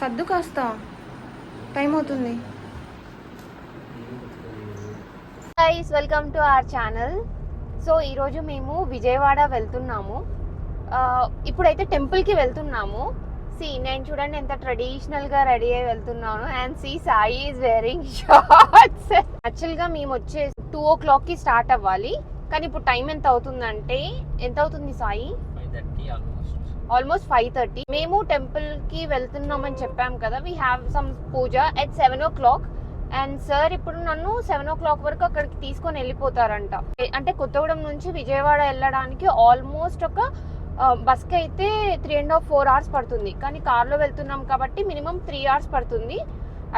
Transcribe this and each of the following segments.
సర్దు కాస్త. టైం అవుతుంది. Guys welcome to our channel so ఈరోజు మేము విజయవాడ వెళ్తున్నాము. ఇప్పుడైతే టెంపుల్కి వెళ్తున్నాము. సి నేను చూడండి ఎంత ట్రెడిషనల్గా రెడీ అయి వెళ్తున్నాను. And see Sai is wearing shorts యాక్చువల్గా మేము వచ్చే టూ ఓ క్లాక్కి స్టార్ట్ అవ్వాలి. కానీ ఇప్పుడు టైం ఎంత అవుతుందంటే ఎంత అవుతుంది సాయి ఆల్మోస్ట్ ఫైవ్ థర్టీ. మేము టెంపుల్కి వెళ్తున్నామని చెప్పాం కదా we have some puja at seven o'clock and sir ఇప్పుడు నన్ను సెవెన్ ఓ క్లాక్ వరకు అక్కడికి తీసుకొని వెళ్ళిపోతారంట. అంటే కొత్తగూడెం నుంచి విజయవాడ వెళ్ళడానికి ఆల్మోస్ట్ ఒక బస్కి అయితే three and half four hours పడుతుంది. కానీ కార్లో వెళ్తున్నాం కాబట్టి మినిమం త్రీ అవర్స్ పడుతుంది.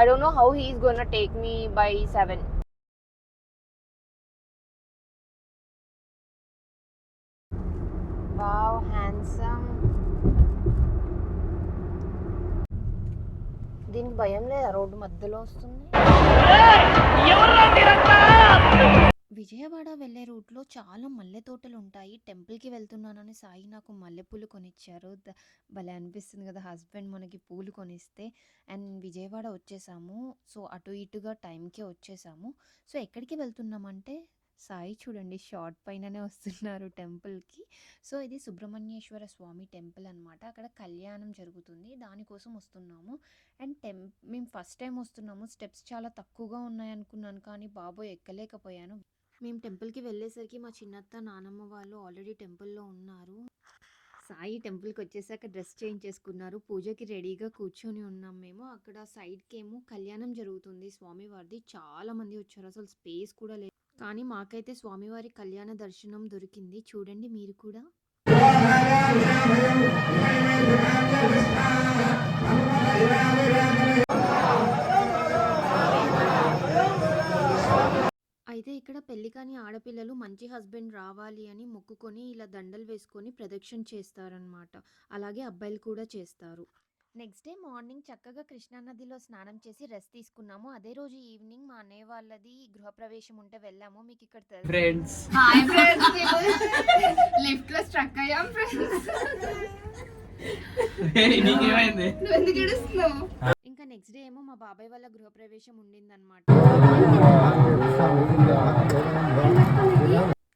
I don't know how he's gonna take me by seven wow handsome దీనికి భయం లేదా? రోడ్డు మధ్యలో వస్తుంది. విజయవాడ వెళ్ళే రూట్లో చాలా మల్లె తోటలు ఉంటాయి. టెంపుల్కి వెళ్తున్నానని సాయి నాకు మల్లెపూలు కొనిచ్చారు. భలే అనిపిస్తుంది కదా హస్బెండ్ మనకి పూలు కొనిస్తే. అండ్ విజయవాడ వచ్చేసాము. సో అటు ఇటుగా టైంకే వచ్చేసాము. సో ఎక్కడికి వెళ్తున్నామంటే సాయి చూడండి షార్ట్ పైననే వస్తున్నారు టెంపుల్కి. సో ఇది సుబ్రహ్మణ్యేశ్వర స్వామి టెంపుల్ అన్నమాట. అక్కడ కళ్యాణం జరుగుతుంది. దానికోసం వస్తున్నాము. అండ్ టెం మేము ఫస్ట్ టైం వస్తున్నాము. స్టెప్స్ చాలా తక్కువగా ఉన్నాయి అనుకున్నాను కానీ బాబోయ్ ఎక్కలేకపోయాను. మేము టెంపుల్కి వెళ్ళేసరికి మా చిన్నత్త నానమ్మ వాళ్ళు ఆల్రెడీ టెంపుల్లో ఉన్నారు. సాయి టెంపుల్కి వచ్చేసాక డ్రెస్ చేంజ్ చేసుకున్నారు. పూజకి రెడీగా కూర్చొని ఉన్నాం మేము. అక్కడ సైడ్కి ఏమో కళ్యాణం జరుగుతుంది స్వామివారిది. చాలా మంది వచ్చారు. అసలు స్పేస్ కూడా లేదు కానీ మాకైతే స్వామివారి కళ్యాణ దర్శనం దొరికింది. చూడండి మీరు కూడా. అయితే ఇక్కడ పెళ్ళి కాని ఆడపిల్లలు మంచి హస్బెండ్ రావాలి అని మొక్కుకొని ఇలా దండలు వేసుకొని ప్రదక్షిణ చేస్తారనమాట అలాగే అబ్బాయిలు కూడా చేస్తారు. నెక్స్ట్ డే మార్నింగ్ చక్కగా కృష్ణానదిలో స్నానం చేసి రెస్ట్ తీసుకున్నాము అదే రోజు ఈవినింగ్ మా అన్నయ్య వాళ్ళది గృహప్రవేశం ఉంటే వెళ్ళాము మీకు ఇక్కడ ఫ్రెండ్స్ హాయ్ ఫ్రెండ్స్ లిఫ్ట్లో స్ట్రక్ అయ్యాం ఫ్రెండ్స్ ఇంకా నెక్స్ట్ డే ఏమో మా బాబాయ్ వాళ్ళ గృహప్రవేశం ఉండిందనమాట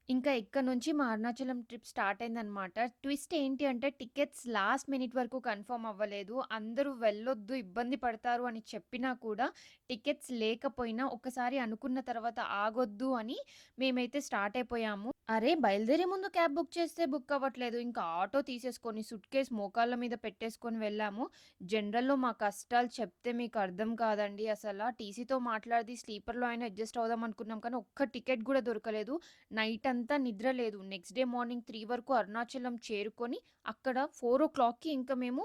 ఇంకా ఇక్కడ నుంచి మా అరుణాచలం ట్రిప్ స్టార్ట్ అయిందనమాట ట్విస్ట్ ఏంటి అంటే టికెట్స్ లాస్ట్ మినిట్ వరకు కన్ఫర్మ్ అవ్వలేదు. అందరూ వెళ్ళొద్దు ఇబ్బంది పడతారు అని చెప్పినా కూడా టికెట్స్ లేకపోయినా ఒకసారి అనుకున్న తర్వాత ఆగొద్దు అని మేమైతే స్టార్ట్ అయిపోయాము. అరే బయలుదేరే ముందు క్యాబ్ బుక్ చేస్తే బుక్ అవ్వట్లేదు. ఇంకా ఆటో తీసేసుకొని సుట్ కేస్ మోకాళ్ళ మీద పెట్టేసుకొని వెళ్ళాము. జనరల్లో మా కష్టాలు చెప్తే మీకు అర్థం కాదండి. అసలు టీసీతో మాట్లాడి స్లీపర్లో అయినా అడ్జస్ట్ అవుదాం అనుకున్నాం కానీ ఒక్క టికెట్ కూడా దొరకలేదు. నైట్ అంతా నిద్ర లేదు. నెక్స్ట్ డే మార్నింగ్ త్రీ వరకు అరుణాచలం చేరుకొని అక్కడ ఫోర్ ఓ క్లాక్కి ఇంకా మేము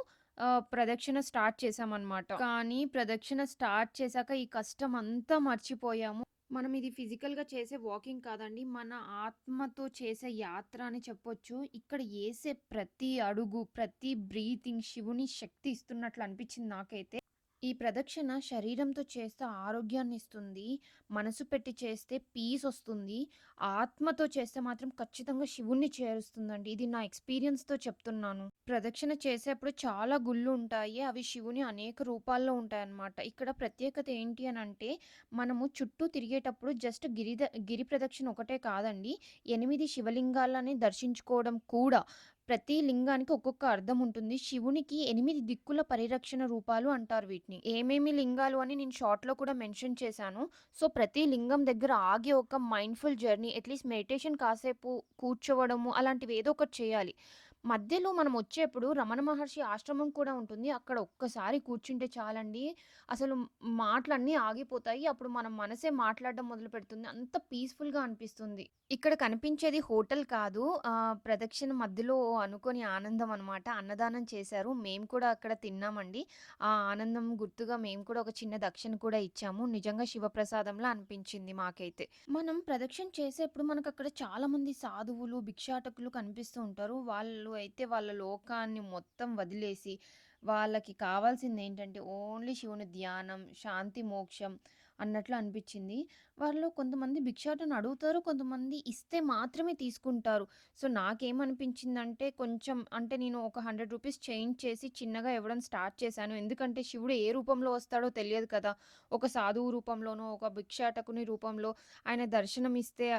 ప్రదక్షిణ స్టార్ట్ చేసామన్నమాట కానీ ప్రదక్షిణ స్టార్ట్ చేశాక ఈ కష్టం అంతా మర్చిపోయాము. మనం ఇది ఫిజికల్గా చేసే వాకింగ్ కాదండి మన ఆత్మతో చేసే యాత్ర అని చెప్పొచ్చు. ఇక్కడ వేసే ప్రతి అడుగు ప్రతి బ్రీతింగ్ శివుని శక్తి ఇస్తున్నట్లు అనిపించింది నాకైతే. ఈ ప్రదక్షిణ శరీరంతో చేస్తే ఆరోగ్యాన్ని ఇస్తుంది మనసు పెట్టి చేస్తే పీస్ వస్తుంది ఆత్మతో చేస్తే మాత్రం ఖచ్చితంగా శివుణ్ణి చేరుస్తుందండి. ఇది నా ఎక్స్పీరియన్స్తో చెప్తున్నాను. ప్రదక్షిణ చేసేప్పుడు చాలా గుళ్ళు ఉంటాయి అవి శివుని అనేక రూపాల్లో ఉంటాయన్నమాట. ఇక్కడ ప్రత్యేకత ఏంటి అని అంటే మనము చుట్టూ తిరిగేటప్పుడు జస్ట్ గిరి గిరి ప్రదక్షిణ ఒకటే కాదండి ఎనిమిది శివలింగాలని దర్శించుకోవడం కూడా. ప్రతి లింగానికి ఒక్కొక్క అర్థం ఉంటుంది. శివునికి ఎనిమిది దిక్కుల పరిరక్షణ రూపాలు అంటారు వీటిని. ఏమేమి లింగాలు అని నేను షార్ట్లో కూడా మెన్షన్ చేశాను. సో ప్రతి లింగం దగ్గర ఆగి ఒక మైండ్ఫుల్ జర్నీ అట్లీస్ట్ మెడిటేషన్ కాసేపు కూర్చోవడము అలాంటివి ఏదో ఒకటి చేయాలి. మధ్యలో మనం వచ్చేప్పుడు రమణ మహర్షి ఆశ్రమం కూడా ఉంటుంది. అక్కడ ఒక్కసారి కూర్చుంటే చాలండి. అసలు మాటలన్నీ ఆగిపోతాయి. అప్పుడు మనం మనసే మాట్లాడడం మొదలు పెడుతుంది. అంత పీస్ఫుల్గా అనిపిస్తుంది. ఇక్కడ కనిపించేది హోటల్ కాదు. ప్రదక్షిణ మధ్యలో అనుకొని ఆనందం అనమాట అన్నదానం చేశారు. మేము కూడా అక్కడ తిన్నామండి. ఆ ఆనందం గుర్తుగా మేము కూడా ఒక చిన్న దక్షిణ కూడా ఇచ్చాము. నిజంగా శివప్రసాదంలా అనిపించింది మాకైతే. మనం ప్రదక్షిణ చేసేప్పుడు మనకు అక్కడ చాలా మంది సాధువులు భిక్షాటకులు కనిపిస్తూ ఉంటారు. వాళ్ళు అయితే వాళ్ళ లోకాన్ని మొత్తం వదిలేసి వాళ్ళకి కావాల్సింది ఏంటంటే ఓన్లీ శివుని ధ్యానం శాంతి మోక్షం అన్నట్లు అనిపించింది వాళ్ళు కొంతమంది భిక్షాటను అడుగుతారు. కొంతమంది ఇస్తే మాత్రమే తీసుకుంటారు. సో, నాకేమనిపించిందంటే కొంచెం అంటే నేను ఒక హండ్రెడ్ రూపీస్ చేంజ్ చేసి చిన్నగా ఇవ్వడం స్టార్ట్ చేశాను. ఎందుకంటే శివుడు ఏ రూపంలో వస్తాడో తెలియదు కదా! ఒక సాధువు రూపంలోనో, ఒక భిక్షాటకుని రూపంలో ఆయన దర్శనం ఇస్తే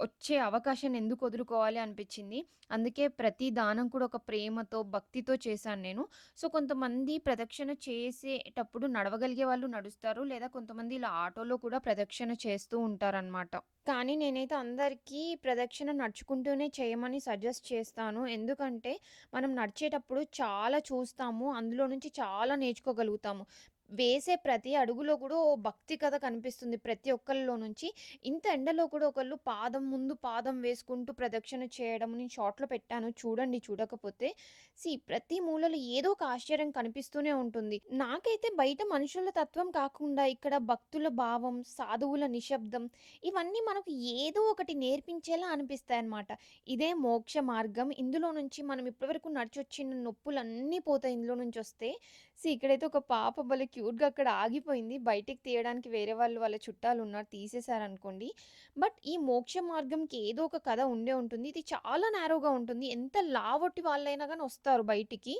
వచ్చే అవకాశాన్ని ఎందుకు వదులుకోవాలి అనిపించింది అందుకే ప్రతి దానం కూడా ఒక ప్రేమతో, భక్తితో చేశాను నేను. సో, కొంతమంది ప్రదక్షిణ చేసేటప్పుడు నడవగలిగే వాళ్ళు నడుస్తారు. లేదా కొంతమంది ఇలా ఆటోలో కూడా ప్రదక్షిణ చేస్తూ ఉంటారనమాట. కానీ నేనైతే అందరికీ ప్రదక్షిణ నడుచుకుంటూనే చేయమని సజెస్ట్ చేస్తాను. ఎందుకంటే మనం నడిచేటప్పుడు చాలా చూస్తాము. అందులో నుంచి చాలా నేర్చుకోగలుగుతాము. వేసే ప్రతి అడుగులో కూడా ఓ భక్తి కథ కనిపిస్తుంది ప్రతి ఒక్కళ్ళలో నుంచి. ఇంత ఎండలో కూడా ఒకళ్ళు పాదం ముందు పాదం వేసుకుంటూ ప్రదక్షిణ చేయడం నేను షార్ట్‌లో పెట్టాను. చూడండి చూడకపోతే. సి ప్రతి మూలలో ఏదో ఒక ఆశ్చర్యం కనిపిస్తూనే ఉంటుంది. నాకైతే బయట మనుషుల తత్వం కాకుండా ఇక్కడ భక్తుల భావం, సాధువుల నిశ్శబ్దం ఇవన్నీ మనకు ఏదో ఒకటి నేర్పించేలా అనిపిస్తాయి అన్నమాట ఇదే మోక్ష మార్గం. ఇందులో నుంచి మనం ఇప్పటివరకు నడిచొచ్చిన నొప్పులన్నీ పోతాయి ఇందులో నుంచి వస్తే సి ఇక్కడైతే ఒక పాప బలికి క్యూట్‌గా అక్కడ ఆగిపోయింది. బయటికి తీయడానికి వేరే వాళ్ళు వాళ్ళ చుట్టాలు ఉన్నారు తీసేసారనుకోండి. బట్ ఈ మోక్ష మార్గంకి ఏదో ఒక కథ ఉండే ఉంటుంది. ఇది చాలా నేరోగా ఉంటుంది. ఎంత లావొట్టి వాళ్ళైనా కానీ వస్తారు బయటికి.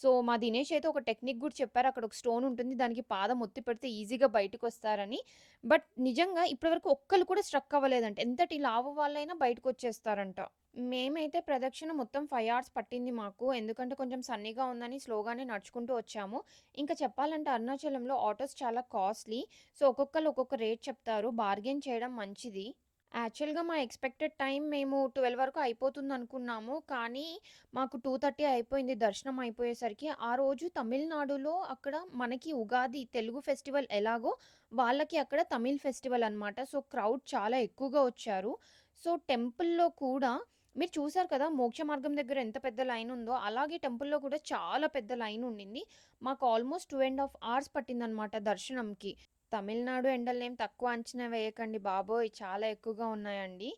సో, మా దినేష్ అయితే ఒక టెక్నిక్ కూడా చెప్పారు. అక్కడ ఒక స్టోన్ ఉంటుంది. దానికి పాదం ఒత్తి పెడితే ఈజీగా బయటకొస్తారని. బట్ నిజంగా ఇప్పటివరకు ఒక్కళ్ళు కూడా స్ట్రక్ అవ్వలేదంట. ఎంతటి లావు వాళ్ళైనా బయటకొచ్చేస్తారంట. మేమైతే ప్రదక్షిణ మొత్తం ఫైవ్ అవర్స్ పట్టింది మాకు. ఎందుకంటే కొంచెం సన్నీగా ఉందని స్లోగానే నడుచుకుంటూ వచ్చాము. ఇంకా చెప్పాలంటే అరుణాచలంలో ఆటోస్ చాలా కాస్ట్‌లీ. సో, ఒక్కొక్కరు ఒక్కొక్క రేట్ చెప్తారు. బార్గెన్ చేయడం మంచిది. యాక్చువల్‌గా మా ఎక్స్‌పెక్టెడ్ టైం మేము 12 వరకు అయిపోతుంది అనుకున్నాము కానీ మాకు 2:30 అయిపోయింది దర్శనం అయిపోయేసరికి. ఆ రోజు తమిళనాడులో అక్కడ మనకి ఉగాది తెలుగు ఫెస్టివల్ ఎలాగో వాళ్ళకి అక్కడ తమిళ్ ఫెస్టివల్ అనమాట. సో, క్రౌడ్ చాలా ఎక్కువగా వచ్చారు. సో, టెంపుల్‌లో కూడా మీరు చూసారు కదా! మోక్ష మార్గం దగ్గర ఎంత పెద్ద లైన్ ఉందో, అలాగే టెంపుల్‌లో కూడా చాలా పెద్ద లైన్ ఉండింది. మాకు almost two and half hours పట్టిందనమాట దర్శనంకి. తమిళనాడు ఎండలనేం తక్కువ అంచనా వేయకండి బాబోయ్! చాలా ఎక్కువగా ఉన్నాయండి.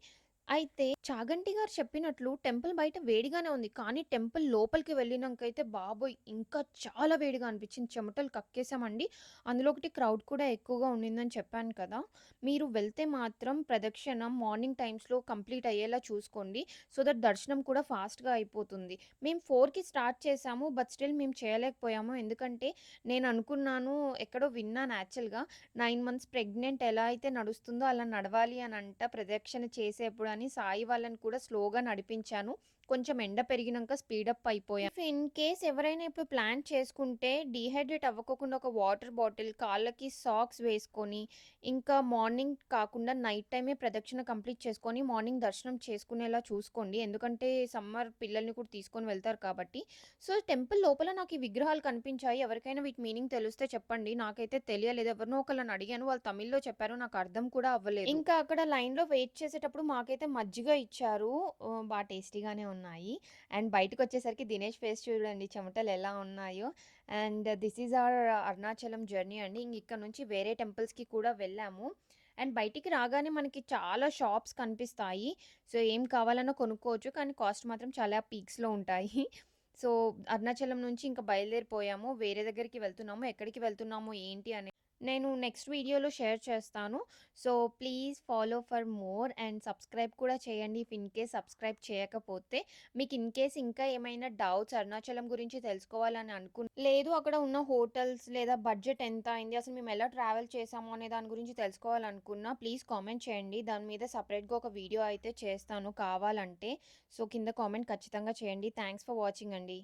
అయితే చాగంటి గారు చెప్పినట్లు టెంపుల్ బయట వేడిగానే ఉంది. కానీ టెంపుల్ లోపలికి వెళ్ళినాకైతే బాబోయ్! ఇంకా చాలా వేడిగా అనిపించింది చెమటలు కక్కేసామండి. అందులో ఒకటి క్రౌడ్ కూడా ఎక్కువగా ఉండిందని చెప్పాను కదా! మీరు వెళ్తే మాత్రం ప్రదక్షిణ మార్నింగ్ టైమ్స్‌లో కంప్లీట్ అయ్యేలా చూసుకోండి. సో దట్ దర్శనం కూడా ఫాస్ట్‌గా అయిపోతుంది. మేము ఫోర్కి స్టార్ట్ చేశాము. బట్ స్టిల్ మేము చేయలేకపోయాము. ఎందుకంటే నేను అనుకున్నాను ఎక్కడో విన్నాను యాక్చువల్‌గా నైన్ మంత్స్ ప్రెగ్నెంట్ ఎలా అయితే నడుస్తుందో అలా నడవాలి అని అంట ప్రదక్షిణ చేసేప్పుడు అని సాయి వాళ్ళని కూడా స్లోగా నడిపించాను. కొంచెం ఎండ పెరిగినంక స్పీడప్ అయిపోయాం. ఇన్ కేస్ ఎవరైనా ఇప్పుడు ప్లాన్ చేసుకుంటే డీహైడ్రేట్ అవ్వకోకుండా ఒక వాటర్ బాటిల్, కాళ్ళకి సాక్స్ వేసుకొని, ఇంకా మార్నింగ్ కాకుండా నైట్ టైమే ప్రదక్షిణ కంప్లీట్ చేసుకొని మార్నింగ్ దర్శనం చేసుకునేలా చూసుకోండి. ఎందుకంటే సమ్మర్ పిల్లల్ని కూడా తీసుకొని వెళ్తారు కాబట్టి. సో, టెంపుల్ లోపల నాకు ఈ విగ్రహాలు కనిపించాయి. ఎవరికైనా వీటి మీనింగ్ తెలిస్తే చెప్పండి. నాకైతే తెలియలేదు. ఎవరినో ఒకళ్ళని అడిగాను. వాళ్ళు తమిళ్‌లో చెప్పారు. నాకు అర్థం కూడా అవ్వలేదు. ఇంకా అక్కడ లైన్‌లో వెయిట్ చేసేటప్పుడు మాకైతే మజ్జిగ ఇచ్చారు. ఆహ్, బా టేస్టీగానే ఉన్నాయి. అండ్ బయటకొచ్చేసరికి దినేష్ ఫేస్ చూడండి చెమటలు ఎలా ఉన్నాయో. And this is our Arunachalam journey అండి. ఇంక ఇక్కడ నుంచి వేరే టెంపుల్స్‌కి కూడా వెళ్ళాము. అండ్ బయటికి రాగానే మనకి చాలా షాప్స్ కనిపిస్తాయి. సో, ఏం కావాలన్నా కొనుక్కోవచ్చు. కానీ కాస్ట్ మాత్రం చాలా పీక్స్‌లో ఉంటాయి. సో, అరుణాచలం నుంచి ఇంకా బయలుదేరిపోయాము. వేరే దగ్గరికి వెళ్తున్నాము. ఎక్కడికి వెళ్తున్నాము ఏంటి అని నేను నెక్స్ట్ వీడియోలో షేర్ చేస్తాను. So, please follow for more and subscribe కూడా చేయండి. ఇఫ్ ఇన్ కేస్ సబ్స్క్రైబ్ చేయకపోతే. మీకు ఇన్ కేస్ ఇంకా ఏమైనా డౌట్స్ అరుణాచలం గురించి తెలుసుకోవాలని అనుకు లేదు అక్కడ ఉన్న హోటల్స్ లేదా బడ్జెట్ ఎంత అయింది? అసలు మేము ఎలా ట్రావెల్ చేసాము అనే దాని గురించి తెలుసుకోవాలనుకున్నా ప్లీజ్ కామెంట్ చేయండి. దాని మీద సపరేట్గా ఒక వీడియో అయితే చేస్తాను కావాలంటే. సో, కింద కామెంట్ ఖచ్చితంగా చేయండి. థ్యాంక్స్ ఫర్ వాచింగ్ అండి.